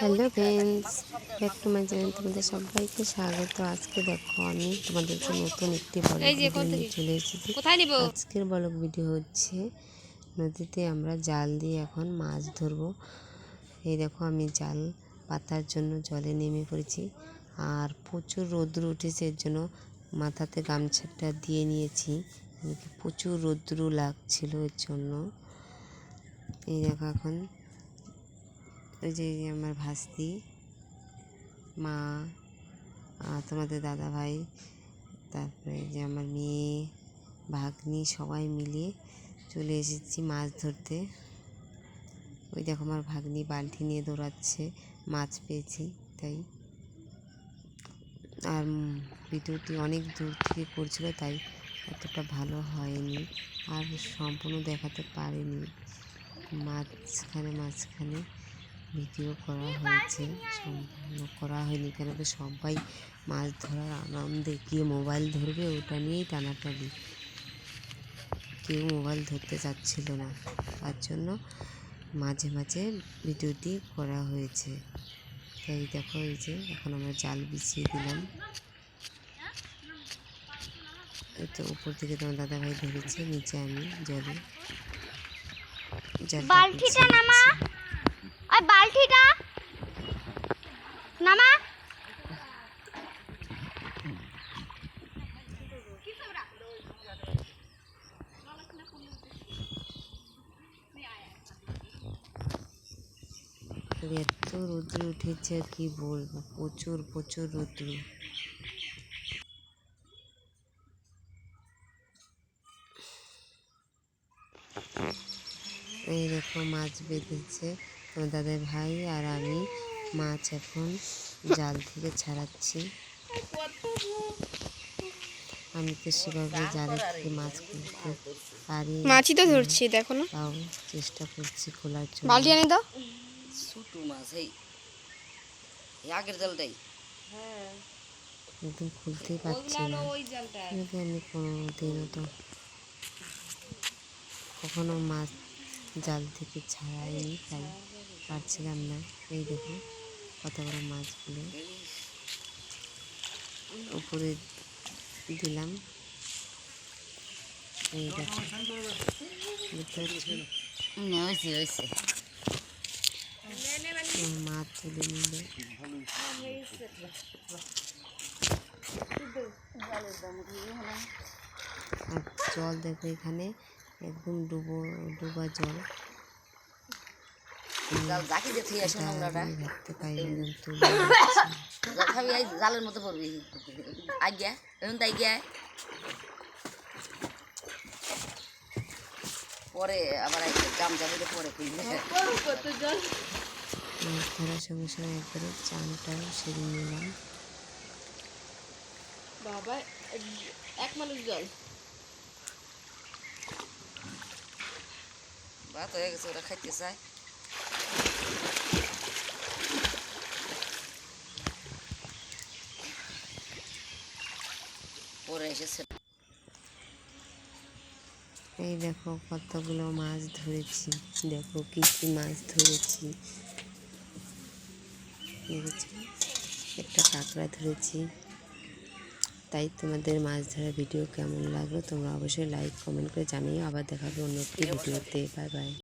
Hello friends back to my channel তোমাদের সবাইকে স্বাগত। আজকে দেখো আমি তোমাদেরকে নতুন একটি বলক ভিডিও নিয়ে চলে এসেছি। কোথায় নিব? আজকের বলক ভিডিও হচ্ছে নদীতে আমরা জাল দিয়ে এখন মাছ ধরবো। এই দেখো আমি জাল পাতার জন্য জলে নেমে পড়েছি আর প্রচুর রৌদ্র উঠেছে এর জন্য মাথাতে গামছাটা দিয়ে নিয়েছি। প্রচুর রৌদ্র লাগছিল এর জন্য। এই দেখো এখন ওই যে আমার ভাস্তি, মা তোমাদের দাদা ভাই তারপরে যে আমার মেয়ে, ভাগ্নি, সবাই মিলে চলে এসেছি মাছ ধরতে। ওই দেখো আমার ভাগ্নি বালতি নিয়ে দৌড়াচ্ছে, মাছ পেয়েছি, তাই। আর ভিডিওটি অনেক দূর থেকে করছিল, তাই এতটা ভালো হয়নি, আর সম্পূর্ণ দেখাতে পারিনি। মাঝখানে মাঝখানে ভিডিও করা হয়েছে সম্পূর্ণ করা হয়নি। কেন কি সবাই মাছ ধরার আনন্দে কে মোবাইল ধরবে ওটা নিয়েই টানাটানি। কেউ মোবাইল ধরতে চাচ্ছিল না। তার জন্য মাঝে মাঝে ভিডিওটি করা হয়েছে। তাই দেখো এই যে এখন আমরা জাল বিছিয়ে দিলাম। তো উপর থেকে তোমার দাদা ভাই ধরেছে নিচে আমি জলে জালটা বালতিটা নামা। বালতিটা নামা। এত রৌদ্র উঠেছে কি বলব? প্রচুর প্রচুর রৌদ্র। এই দেখো মাছ বেঁধেছে। দাদার ভাই আর আমি মাছ এখন জাল থেকে ছাড়াচ্ছি। আমি তো সেভাবে জালের থেকে মাছ খুলতে পারি মাছই তো ধরছি দেখো না। তাও চেষ্টা করছি খোলার জন্য। বালতি এনে দাও। ছোটো মাছ এই। আগের জালটাই। একদম খুলতেই পারছি না। কিন্তু আমি কোনো দিনও তো কখনো মাছ জাল থেকে ছাড়াইনি তাই। পারছিলাম না এই দেখো কত বড় মাছগুলো। উপরে দিলাম। এই দেখো বুঝতে হয়েছে হয়েছে। মাছ তুলে নিলে। আর জল দেখো এখানে একদম ডুবো ডুবা জল। জাল জাকি দিয়ে আসো নোংরাটা খাবি এই। জালের মতো পড়বি। আজ্ঞা এখন তাই গিয়া পরে আবার গাম যাবে পরে খুঁজবে মাছ ধরার সঙ্গে সঙ্গে একবারে চানটাও সেরে নিলাম। বাবা এক মানুষ জল। ভাত হয়ে গেছে ওরা খাইতে চায়। পরে এসেছে। এই দেখো কতগুলো মাছ ধরেছি। দেখো কি কি মাছ ধরেছি। একটা কাঁকড়া ধরেছি। তাই তোমাদের মাছ ধরার ভিডিও কেমন লাগল? তোমরা অবশ্যই লাইক কমেন্ট করে জানিয়ে আবার দেখাবে অন্য একটি ভিডিওতে বাই বাই